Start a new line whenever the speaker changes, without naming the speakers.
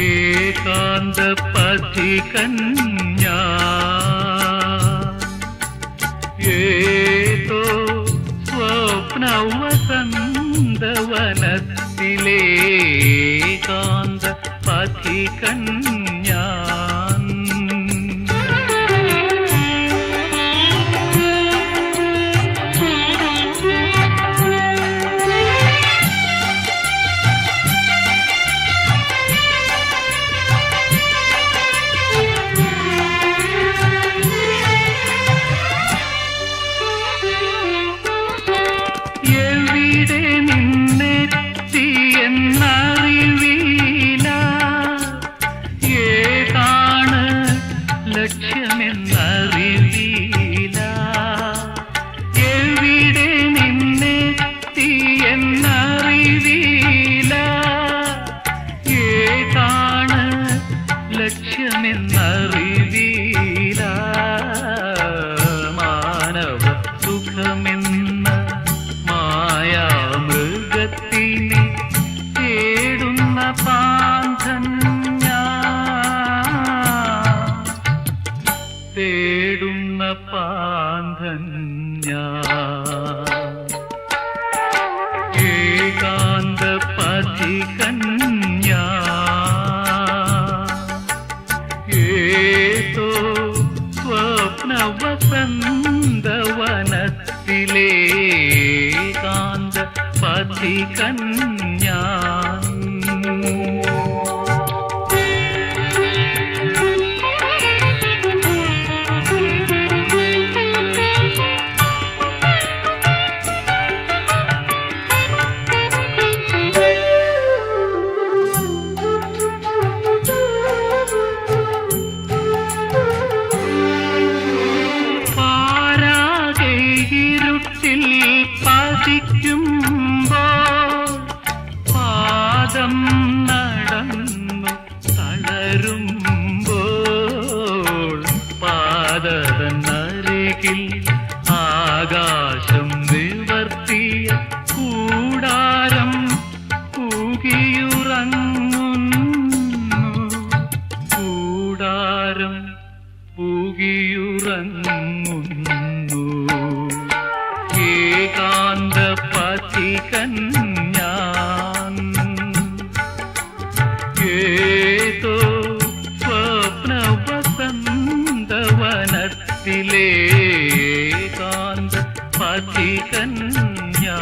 ഏകാന്ത പഥികന്യാ ഏതോ സ്വപ്നവസന്തവനത്തിലേകാന്ത പഥികന്യാൻ ഞാൻ ഏകാന്ത പഥികന്യാ ഏതോ സ്വപ്നവസന്തവനത്തിലേകാന്ത പഥികന്യാൻ പാരാകെ പാദനരികിൽ ആകാശം നിവർത്തിയ കൂടാരം കൂകിയുറങ്ങുന്നു കൂടാരം പൂകിയുറങ്ങുന്നു ഏകാന്ത പഥികൻ ഞാൻ ഏതോ ഏകാന്ത വേദാന്ത പഥികന്യാ